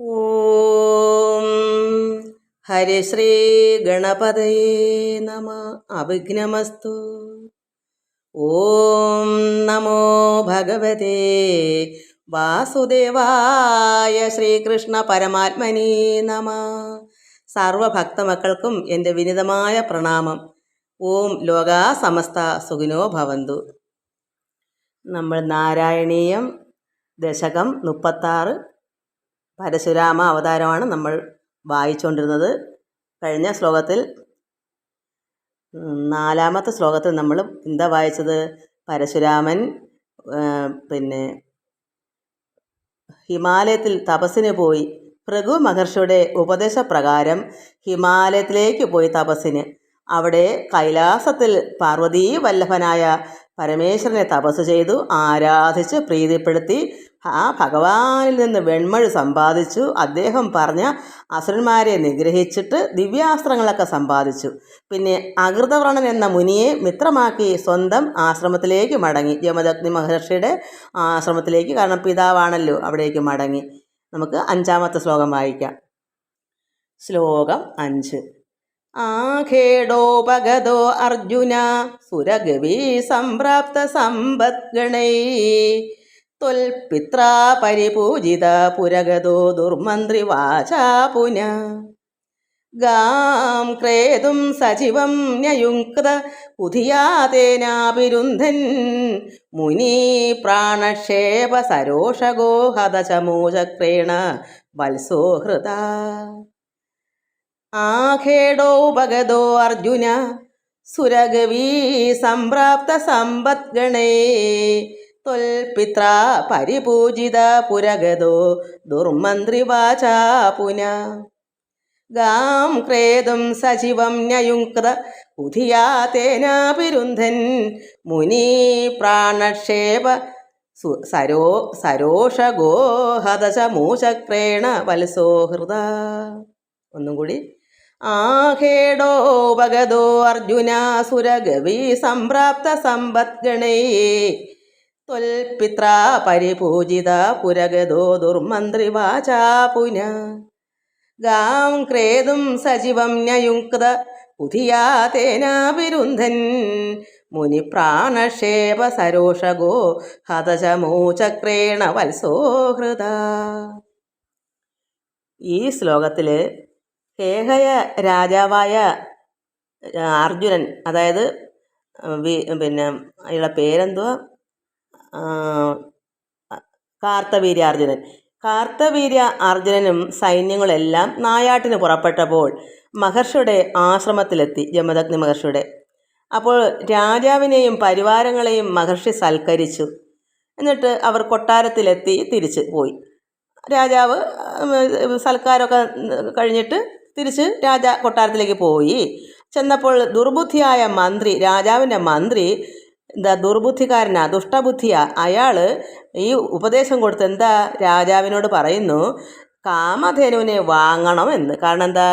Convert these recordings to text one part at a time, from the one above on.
ഓം ഹരിശ്രീ ഗണപതയേ നമ. അവിഘ്നമസ്തു. ഓം നമോ ഭഗവതേ. വാസുദേവായ ശ്രീകൃഷ്ണ പരമാത്മനി നമ. സർവഭക്തമക്കൾക്കും എന്റെ വിനിതമായ പ്രണാമം. ഓം ലോകാ സമസ്ത സുഖിനോ ഭവന്തു. നമ്മൾ നാരായണീയം ദശകം മുപ്പത്താറ് പരശുരാമ അവതാരമാണ് നമ്മൾ വായിച്ചുകൊണ്ടിരുന്നത് കഴിഞ്ഞ ശ്ലോകത്തിൽ നാലാമത്തെ ശ്ലോകത്തിൽ നമ്മൾ എന്താ വായിച്ചത്? പരശുരാമൻ പിന്നെ ഹിമാലയത്തിൽ തപസ്സിന് പോയി. ഭൃഗു മഹർഷിയുടെ ഉപദേശപ്രകാരം ഹിമാലയത്തിലേക്ക് പോയി തപസ്സിന്. അവിടെ കൈലാസത്തിൽ പാർവതീ വല്ലഭനായ പരമേശ്വരനെ തപസ് ചെയ്തു ആരാധിച്ച് പ്രീതിപ്പെടുത്തി ആ ഭഗവാനിൽ നിന്ന് വെൺമഴ സമ്പാദിച്ചു. അദ്ദേഹം പറഞ്ഞ അസുരന്മാരെ നിഗ്രഹിച്ചിട്ട് ദിവ്യാസ്ത്രങ്ങളൊക്കെ സമ്പാദിച്ചു. പിന്നെ അകൃതവ്രണൻ എന്ന മുനിയെ മിത്രമാക്കി സ്വന്തം ആശ്രമത്തിലേക്ക് മടങ്ങി. യമദഗ്നി മഹർഷിയുടെ ആശ്രമത്തിലേക്ക് കാരണം പിതാവാണല്ലോ അവിടേക്ക് മടങ്ങി. നമുക്ക് അഞ്ചാമത്തെ ശ്ലോകം വായിക്കാം. ശ്ലോകം അഞ്ച്. ആഖേടോപഗതോ അർജുന സുരഗവീ സംപ്രാപ്ത സമ്പദ്ഗണൈ. ത്വൽപിത്രാ പരിപൂജിത പുരഗതോ ദുർമന്ത്രി വാചാ പുന. ഗാം ക്രേതും സജീവം ന്യയുക്ത പുതിയാതേനാഭിരുന്ധൻ മുനി പ്രാണക്ഷേപ സരോഷഗോ ഹതചമൂചക്രേണ വത്സോ ഹൃദ. ആഖേടോപഗതോ അർജുന സുരഗവീ സംപ്രാപ്ത സമ്പദ്ഗണേ തൊൽപിത്ര പരിപൂജിത പുരഗതോ ദുർമന്ത്രിവാചാ പുന. ഗാം ക്രേതും സജീവം ന്യയുക്ത ഉധിയാതേനാപിരുന്ധൻ മുനി പ്രാണക്ഷേപ സരോ സരോഷഗോ വത്സോഹൃത ഒന്നും കൂടി ആഹേടോ ഭഗതോ അർജുന സുരഗവി സംപ്രാപ്ത സമ്പദ്ഗണേ. തൊൽപിത്ര പരിപൂജിത പുരഗതോ ദുർമന്ത്രി വാചാ പുന. ഗാം ക്രേതും സജീവം ന്യയുക്ത മുനി മുനിപ്രാണക്ഷേപ സരോഷഗോ ഹതചമൂചക്രേണ വത്സോഹൃത ഈ ശ്ലോകത്തിൽ കേഹയ രാജാവായ അർജുനൻ അതായത് പിന്നെ അയാളുടെ പേരെന്തുവാ? കാർത്തവീര്യാർജുനൻ കാർത്തവീര്യ അർജുനനും സൈന്യങ്ങളെല്ലാം നായാട്ടിന് പുറപ്പെട്ടപ്പോൾ മഹർഷിയുടെ ആശ്രമത്തിലെത്തി ജമദഗ്നി മഹർഷിയുടെ. അപ്പോൾ രാജാവിനെയും പരിവാരങ്ങളെയും മഹർഷി സൽക്കരിച്ചു. എന്നിട്ട് അവർ കൊട്ടാരത്തിലെത്തി തിരിച്ച് പോയി. രാജാവ് സൽക്കാരമൊക്കെ കഴിഞ്ഞിട്ട് തിരിച്ച് രാജ കൊട്ടാരത്തിലേക്ക് പോയി. ചെന്നപ്പോൾ ദുർബുദ്ധിയായ മന്ത്രി രാജാവിന്റെ മന്ത്രി എന്താ ദുർബുദ്ധിക്കാരനാ ദുഷ്ടബുദ്ധിയാ അയാൾ ഈ ഉപദേശം കൊടുത്ത് എന്താ രാജാവിനോട് പറയുന്നു കാമധേനുവിനെ വാങ്ങണം എന്ന് കാരണം എന്താ?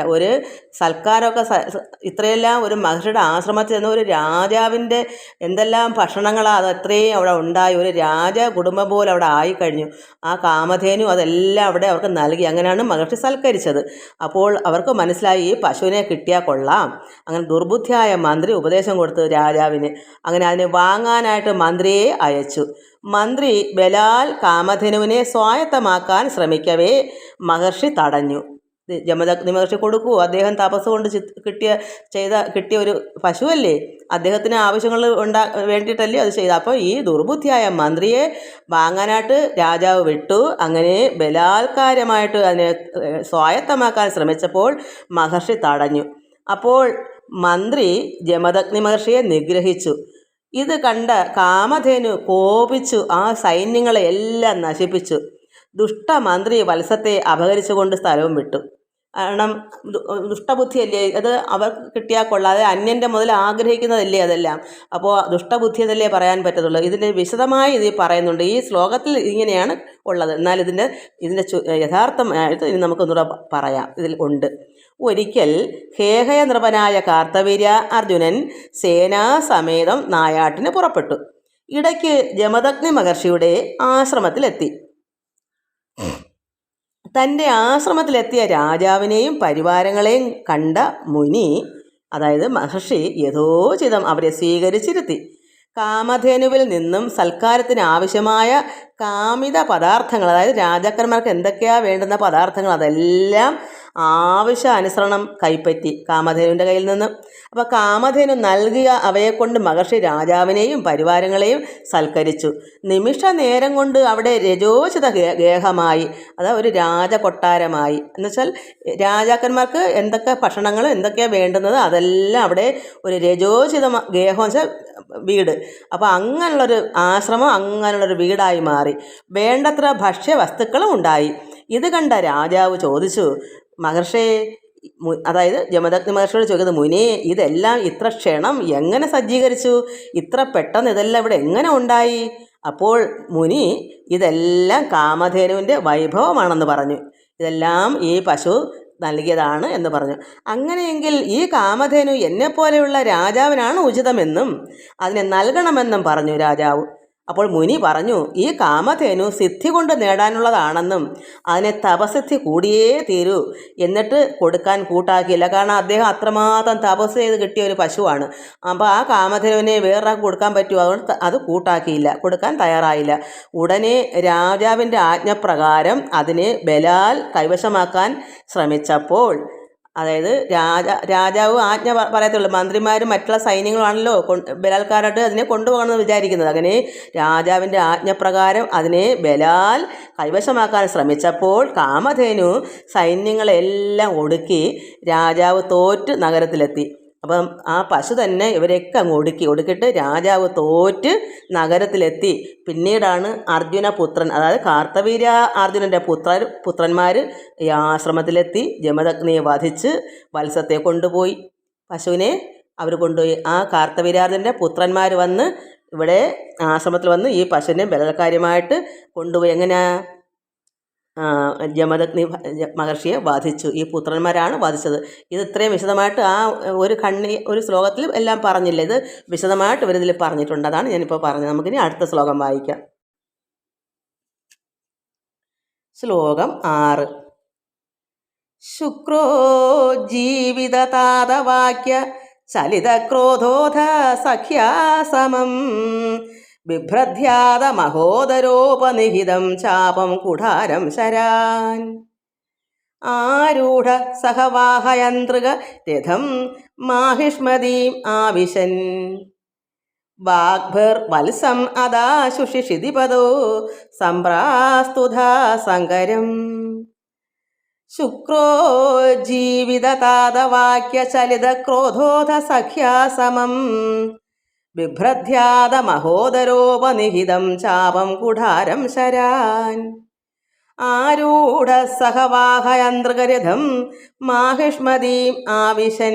ഒരു സൽക്കാരമൊക്കെ ഇത്രയെല്ലാം ഒരു മഹർഷിയുടെ ആശ്രമത്തിൽ നിന്ന് ഒരു രാജാവിന്റെ എന്തെല്ലാം ഭക്ഷണങ്ങളാണ് അത് അത്രയും അവിടെ ഉണ്ടായി. ഒരു രാജ കുടുംബം പോലെ അവിടെ ആയിക്കഴിഞ്ഞു. ആ കാമധേനു അതെല്ലാം അവിടെ അവർക്ക് നൽകി. അങ്ങനെയാണ് മഹർഷി സൽക്കരിച്ചത്. അപ്പോൾ അവർക്ക് മനസ്സിലായി ഈ പശുവിനെ കിട്ടിയാൽ കൊള്ളാം. അങ്ങനെ ദുർബുദ്ധിയായ മന്ത്രി ഉപദേശം കൊടുത്തു രാജാവിന്. അങ്ങനെ അതിനെ വാങ്ങാനായിട്ട് മന്ത്രിയെ അയച്ചു. മന്ത്രി ബലാൽ കാമധേനുവിനെ സ്വായത്തമാക്കാൻ ശ്രമിക്കവേ മഹർഷി തടഞ്ഞു. ഇത് ജമദഗ്നി മഹർഷി കൊടുക്കൂ. അദ്ദേഹം തപസ് കൊണ്ട് കിട്ടിയ ചെയ്ത കിട്ടിയ ഒരു പശുവല്ലേ? അദ്ദേഹത്തിന് ആവശ്യങ്ങൾ ഉണ്ടാ വേണ്ടിയിട്ടല്ലേ അത് ചെയ്ത അപ്പോൾ ഈ ദുർബുദ്ധിയായ മന്ത്രിയെ വാങ്ങാനായിട്ട് രാജാവ് വിട്ടു. അങ്ങനെ ബലാത്കാരമായിട്ട് അതിനെ സ്വായത്തമാക്കാൻ ശ്രമിച്ചപ്പോൾ മഹർഷി തടഞ്ഞു. അപ്പോൾ മന്ത്രി ജമദഗ്നി മഹർഷിയെ നിഗ്രഹിച്ചു. ഇത് കണ്ട കാമധേനു കോപിച്ചു. ആ സൈന്യങ്ങളെ എല്ലാം നശിപ്പിച്ചു. ദുഷ്ടമന്ത്രി വത്സത്തെ അപഹരിച്ചുകൊണ്ട് സ്ഥലവും വിട്ടു. കാരണം ദുഷ്ടബുദ്ധിയല്ലേ? അത് അവർക്ക് കിട്ടിയാൽ കൊള്ളാതെ അന്യന്റെ മുതൽ ആഗ്രഹിക്കുന്നതല്ലേ അതെല്ലാം? അപ്പോൾ ദുഷ്ടബുദ്ധി എന്നല്ലേ പറയാൻ പറ്റത്തുള്ളൂ? ഇതിന്റെ വിശദമായി ഇത് പറയുന്നുണ്ട്. ഈ ശ്ലോകത്തിൽ ഇങ്ങനെയാണ് ഉള്ളത്. എന്നാൽ ഇതിന്റെ ഇതിന്റെ യഥാർത്ഥമായിട്ട് ഇനി നമുക്കൊന്നുകൂടെ പറയാം. ഇതിൽ ഉണ്ട്. ഒരിക്കൽ ഹേഹയ നൃപനായ കാർത്തവീര്യ അർജുനൻ സേനാസമേതം നായാട്ടിന് പുറപ്പെട്ടു. ഇടയ്ക്ക് ജമദഗ്നി മഹർഷിയുടെ ആശ്രമത്തിലെത്തി. തന്റെ ആശ്രമത്തിലെത്തിയ രാജാവിനെയും പരിവാരങ്ങളെയും കണ്ട മുനി അതായത് മഹർഷി യഥോചിതം അവരെ സ്വീകരിച്ചിരുത്തി. കാമധേനുവിൽ നിന്നും സൽക്കാരത്തിന് ആവശ്യമായ കാമിത പദാർത്ഥങ്ങൾ അതായത് രാജാക്കന്മാർക്ക് എന്തൊക്കെയാണ് വേണ്ടുന്ന പദാർത്ഥങ്ങൾ അതെല്ലാം ആവശ്യാനുസരണം കൈപ്പറ്റി കാമധേനുവിന്റെ കയ്യിൽ നിന്ന്. അപ്പോൾ കാമധേനു നൽകിയ അവയെക്കൊണ്ട് മഹർഷി രാജാവിനെയും പരിവാരങ്ങളെയും സൽക്കരിച്ചു. നിമിഷ നേരം കൊണ്ട് അവിടെ രജോചിത ഗേഹമായി. അതാ ഒരു രാജകൊട്ടാരമായി. എന്നുവെച്ചാൽ രാജാക്കന്മാർക്ക് എന്തൊക്കെ ഭക്ഷണങ്ങൾ എന്തൊക്കെയാണ് വേണ്ടുന്നത് അതെല്ലാം അവിടെ ഒരു രജോചിത ഗേഹം വെച്ചാൽ വീട്. അപ്പോൾ അങ്ങനെയുള്ളൊരു ആശ്രമം അങ്ങനെയുള്ളൊരു വീടായി മാറി. വേണ്ടത്ര ഭക്ഷ്യവസ്തുക്കളും ഉണ്ടായി. ഇത് കണ്ട രാജാവ് ചോദിച്ചു മഹർഷേ മു- അതായത് ജമദഗ്നി മഹർഷിയോട് ചോദിക്കുന്നത് മുനി ഇതെല്ലാം ഇത്ര ക്ഷണം എങ്ങനെ സജ്ജീകരിച്ചു? ഇത്ര പെട്ടെന്ന് ഇതെല്ലാം ഇവിടെ എങ്ങനെ ഉണ്ടായി? അപ്പോൾ മുനി ഇതെല്ലാം കാമധേനുവിന്റെ വൈഭവമാണെന്ന് പറഞ്ഞു. ഇതെല്ലാം ഈ പശു നൽകിയതാണ് എന്ന് പറഞ്ഞു. അങ്ങനെയെങ്കിൽ ഈ കാമധേനു എന്നെപ്പോലെയുള്ള രാജാവിനാണ് ഉചിതമെന്നും അതിനെ നൽകണമെന്നും പറഞ്ഞു രാജാവ്. അപ്പോൾ മുനി പറഞ്ഞു ഈ കാമധേനു സിദ്ധി കൊണ്ട് നേടാനുള്ളതാണെന്നും അതിനെ തപസിദ്ധി കൂടിയേ തീരൂ. എന്നിട്ട് കൊടുക്കാൻ കൂട്ടാക്കിയില്ല. കാരണം അദ്ദേഹം അത്രമാത്രം തപസ് ചെയ്ത് കിട്ടിയ ഒരു പശുവാണ്. അപ്പോൾ ആ കാമധേനുവിനെ വേറൊരാൾക്ക് കൊടുക്കാൻ പറ്റുമോ അതുകൊണ്ട് അത് കൂട്ടാക്കിയില്ല. കൊടുക്കാൻ തയ്യാറായില്ല. ഉടനെ രാജാവിന്റെ ആജ്ഞപ്രകാരം അതിനെ ബലാൽ കൈവശമാക്കാൻ ശ്രമിച്ചപ്പോൾ അതായത് രാജ രാജാവ് ആജ്ഞ പറയത്തുള്ളൂ. മന്ത്രിമാരും മറ്റുള്ള സൈന്യങ്ങളാണല്ലോ ബലാൽക്കാരായിട്ട് അതിനെ കൊണ്ടുപോകണമെന്ന് വിചാരിക്കുന്നത്. അങ്ങനെ രാജാവിന്റെ ആജ്ഞപ്രകാരം അതിനെ ബലാൽ കൈവശമാക്കാൻ ശ്രമിച്ചപ്പോൾ കാമധേനു സൈന്യങ്ങളെല്ലാം ഒടുക്കി രാജാവ് തോറ്റ് നഗരത്തിലെത്തി. അപ്പം ആ പശു തന്നെ ഇവരെയൊക്കെ അങ്ങ് ഒടുക്കി ഒടുക്കിയിട്ട് രാജാവ് തോറ്റ് നഗരത്തിലെത്തി. പിന്നീടാണ് അർജുന പുത്രൻ അതായത് കാർത്തവീര അർജുനന്റെ പുത്രൻ പുത്രന്മാർ ഈ ആശ്രമത്തിലെത്തി ജമദഗ്നിയെ വധിച്ച് വത്സത്തെ കൊണ്ടുപോയി. പശുവിനെ അവർ കൊണ്ടുപോയി. ആ കാർത്തവീര്യാർജുനന്റെ പുത്രന്മാർ വന്ന് ഇവിടെ ആശ്രമത്തിൽ വന്ന് ഈ പശുവിനെ ബലകാര്യമായിട്ട് കൊണ്ടുപോയി. എങ്ങനെയാ? ആ, ജമദഗ്നി മഹർഷിയെ വധിച്ചു. ഈ പുത്രന്മാരാണ് വധിച്ചത്. ഇത് ഇത്രയും വിശദമായിട്ട് ആ ഒരു കണ്ണി ഒരു ശ്ലോകത്തിൽ എല്ലാം പറഞ്ഞില്ല. ഇത് വിശദമായിട്ട് ഇവരിതിൽ പറഞ്ഞിട്ടുണ്ട്. അതാണ് ഞാനിപ്പോൾ പറഞ്ഞത്. നമുക്കിനി അടുത്ത ശ്ലോകം വായിക്കാം. ശ്ലോകം ആറ്. ശുക്രോ ജീവിതതാതവാക്യ ചലിതക്രോധോധ സഖ്യാ സമം. ബിഭ്രധ്യാത മഹോദരോപനിഹിതം ചാപം കുഠാരം ശരാൻ. ആരൂഢ സഹവാഹയന്ത്രിക രഥം മാഹിഷ്മതീം ആവിശൻ. വാഗ്ഭിർവത്സം അദാശുഷിഷിതിപദോ സംപ്രാസ്തുധാ സങ്കരം. ശുക്രോ ജീവിതതാതവാക്യചലിത ക്രോധോധ സമം ബിഭ്രധ്യാത മഹോദരോപനിഹിതം ചാപം കുഠാരം ശരാൻ. ആരൂഢ സഹവാഹയന്ത്രകരിതം മാഹിഷ്മതീം ആവിശൻ.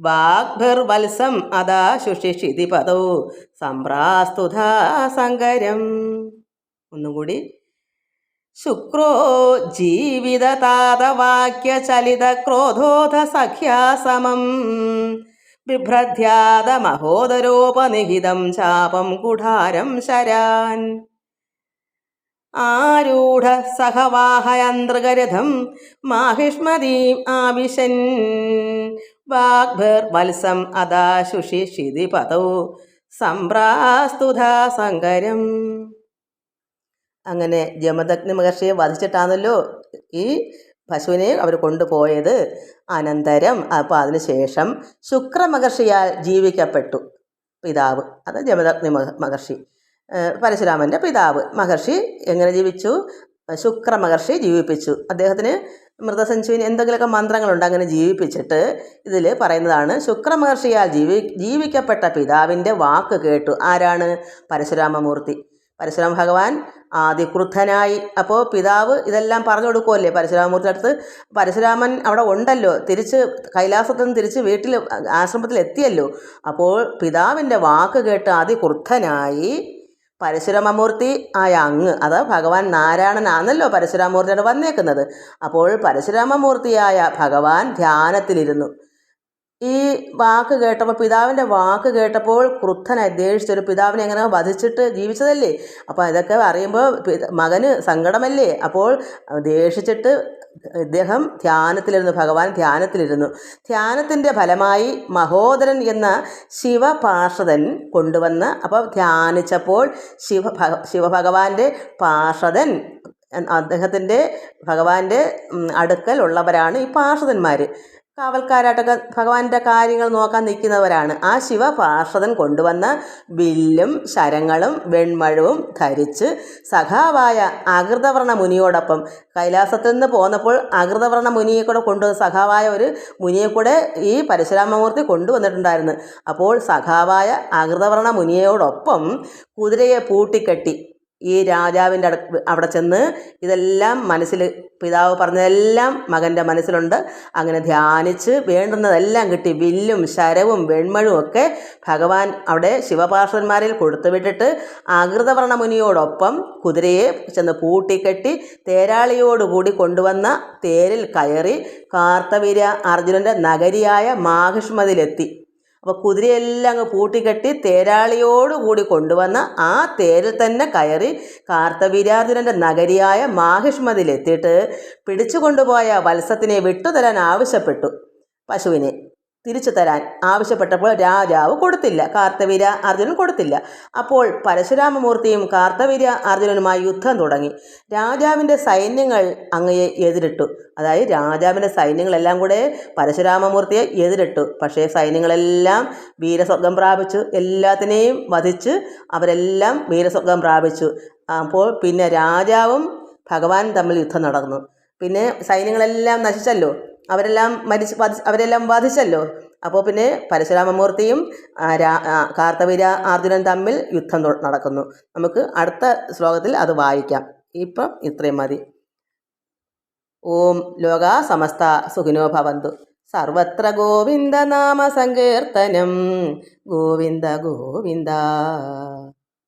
വാഗ്ഭിർവത്സം അതാ ശുഷിഷിതി പദോ സംപ്രാസ്തുധാ സങ്കരം. ഒന്നുകൂടി. ശുക്രോ ജീവിതതാതവാക്യചലിത ക്രോധോധ സമം ബിഭ്രധ്യാത മഹോദരോപനിഹിതം ചാപം കുഠാരം ശരാൻ. ആരൂഢ സഹവാഹയന്ത്രകരഥം മാഹിഷ്മതീം ആവിശൻ. വാഗ്ഭിർവത്സം അദാശുഷിഷിതി പതൗ സംപ്രാസ്തുതാ സങ്കരം. അങ്ങനെ ജമദഗ്നി മഹർഷിയെ വധിച്ചിട്ടാണല്ലോ ഈ പശുവിനെ അവർ കൊണ്ടുപോയത് അനന്തരം. അപ്പോൾ അതിനുശേഷം ശുക്രമഹർഷിയാൽ ജീവിക്കപ്പെട്ടു പിതാവ്. അത് ജമദഗ്നി മഹർഷി. പരശുരാമന്റെ പിതാവ്. മഹർഷി എങ്ങനെ ജീവിച്ചു? ശുക്രമഹർഷി ജീവിപ്പിച്ചു. അദ്ദേഹത്തിന് മൃതസഞ്ജീവിനി എന്തെങ്കിലുമൊക്കെ മന്ത്രങ്ങളുണ്ട് അങ്ങനെ ജീവിപ്പിച്ചിട്ട് ഇതിൽ പറയുന്നതാണ് ശുക്രമഹർഷിയാൽ ജീവി ജീവിക്കപ്പെട്ട പിതാവിന്റെ വാക്ക് കേട്ടു. ആരാണ്? പരശുരാമമൂർത്തി. പരശുരാമ ഭഗവാൻ ആദിക്രുദ്ധനായി. അപ്പോൾ പിതാവ് ഇതെല്ലാം പറഞ്ഞു കൊടുക്കുമല്ലേ പരശുരാമൂർത്തി അടുത്ത്? പരശുരാമൻ അവിടെ ഉണ്ടല്ലോ തിരിച്ച് കൈലാസത്തിൽ നിന്ന് തിരിച്ച് വീട്ടിൽ ആശ്രമത്തിൽ എത്തിയല്ലോ. അപ്പോൾ പിതാവിന്റെ വാക്ക് കേട്ട് ആദിക്രുദ്ധനായി പരശുരാമമൂർത്തി ആയ അങ്ങ് അത് ഭഗവാൻ നാരായണനാണല്ലോ പരശുരാമൂർത്തിയോട് വന്നേക്കുന്നത്. അപ്പോൾ പരശുരാമമൂർത്തിയായ ഭഗവാൻ ധ്യാനത്തിലിരുന്നു. ഈ വാക്ക് കേട്ടപ്പോൾ പിതാവിന്റെ വാക്ക് കേട്ടപ്പോൾ ക്രുദ്ധനായി ദേഷിച്ചൊരു പിതാവിനെ എങ്ങനെ വധിച്ചിട്ട് ജീവിച്ചതല്ലേ? അപ്പോൾ ഇതൊക്കെ അറിയുമ്പോൾ മകന് സങ്കടമല്ലേ? അപ്പോൾ ദേഷിച്ചിട്ട് ഇദ്ദേഹം ധ്യാനത്തിലിരുന്നു ഭഗവാൻ ധ്യാനത്തിലിരുന്നു. ധ്യാനത്തിന്റെ ഫലമായി മഹോദരൻ എന്ന ശിവപാർഷദൻ കൊണ്ടുവന്ന് അപ്പോൾ ധ്യാനിച്ചപ്പോൾ ശിവ ശിവഭഗവാന്റെ പാർഷദൻ അദ്ദേഹത്തിന്റെ ഭഗവാന്റെ ഉള്ളവരാണ് ഈ പാർഷദന്മാർ. കാവൽക്കാരായിട്ടൊക്കെ ഭഗവാന്റെ കാര്യങ്ങൾ നോക്കാൻ നിൽക്കുന്നവരാണ്. ആ ശിവ പാർഷദൻ കൊണ്ടുവന്ന വില്ലും ശരങ്ങളും വെൺമഴവും ധരിച്ച് സഖാവായ അകൃതവർണ മുനിയോടൊപ്പം കൈലാസത്തിൽ നിന്ന് പോന്നപ്പോൾ അകൃതവർണ മുനിയെ കൂടെ കൊണ്ടുവന്ന സഖാവായ ഒരു മുനിയെ കൂടെ ഈ പരശുരാമമൂർത്തി കൊണ്ടുവന്നിട്ടുണ്ടായിരുന്നു. അപ്പോൾ സഖാവായ അകൃതവർണ മുനിയോടൊപ്പം കുതിരയെ പൂട്ടിക്കെട്ടി. ഈ രാജാവിന്റെ അടു അവിടെ ചെന്ന് ഇതെല്ലാം മനസ്സിൽ പിതാവ് പറഞ്ഞതെല്ലാം മകന്റെ മനസ്സിലുണ്ട്. അങ്ങനെ ധ്യാനിച്ച് വേണ്ടുന്നതെല്ലാം കിട്ടി. വില്ലും ശരവും വെൺമഴും ഒക്കെ ഭഗവാൻ അവിടെ ശിവപാർശ്വന്മാരിൽ കൊടുത്തുവിട്ടിട്ട് ആകൃതവർണമുനിയോടൊപ്പം കുതിരയെ ചെന്ന് പൂട്ടിക്കെട്ടി തേരാളിയോടുകൂടി കൊണ്ടുവന്ന തേരിൽ കയറി കാർത്തവീര്യ അർജുനന്റെ നഗരിയായ മാഹിഷ്മതിലെത്തി. അപ്പോൾ കുതിരയെല്ലാം അങ്ങ് പൂട്ടിക്കെട്ടി തേരാളിയോടുകൂടി കൊണ്ടുവന്ന ആ തേരിൽ തന്നെ കയറി കാർത്തവീരാർജുനന്റെ നഗരിയായ മാഹിഷ്മതിലെത്തിയിട്ട് പിടിച്ചു കൊണ്ടുപോയ വത്സത്തിനെ വിട്ടുതരാൻ ആവശ്യപ്പെട്ടു പശുവിനെ. തിരിച്ചു തരാൻ ആവശ്യപ്പെട്ടപ്പോൾ രാജാവ് കൊടുത്തില്ല. കാർത്തവീര അർജുനൻ കൊടുത്തില്ല. അപ്പോൾ പരശുരാമമൂർത്തിയും കാർത്തവീര അർജുനനുമായി യുദ്ധം തുടങ്ങി. രാജാവിന്റെ സൈന്യങ്ങൾ അങ്ങയെ എതിരിട്ടു. അതായത് രാജാവിന്റെ സൈന്യങ്ങളെല്ലാം കൂടെ പരശുരാമമൂർത്തിയെ എതിരിട്ടു. പക്ഷേ സൈന്യങ്ങളെല്ലാം വീരസ്വർഗം പ്രാപിച്ചു. എല്ലാത്തിനെയും വധിച്ച് അവരെല്ലാം വീരസ്വർഗം പ്രാപിച്ചു. അപ്പോൾ പിന്നെ രാജാവും ഭഗവാൻ തമ്മിൽ യുദ്ധം നടന്നു. പിന്നെ സൈന്യങ്ങളെല്ലാം നശിച്ചല്ലോ. അവരെല്ലാം മരിച്ച് അവരെല്ലാം വധിച്ചല്ലോ. അപ്പോൾ പിന്നെ പരശുരാമമൂർത്തിയും കാർത്തവീര അർജുനൻ തമ്മിൽ യുദ്ധം നടക്കുന്നു. നമുക്ക് അടുത്ത ശ്ലോകത്തിൽ അത് വായിക്കാം. ഇപ്പം ഇത്രയും മതി. ഓം ലോക സമസ്ത സുഖിനോ ഭവന്തു. സർവത്ര ഗോവിന്ദ നാമ സങ്കീർത്തനം. ഗോവിന്ദ ഗോവിന്ദ.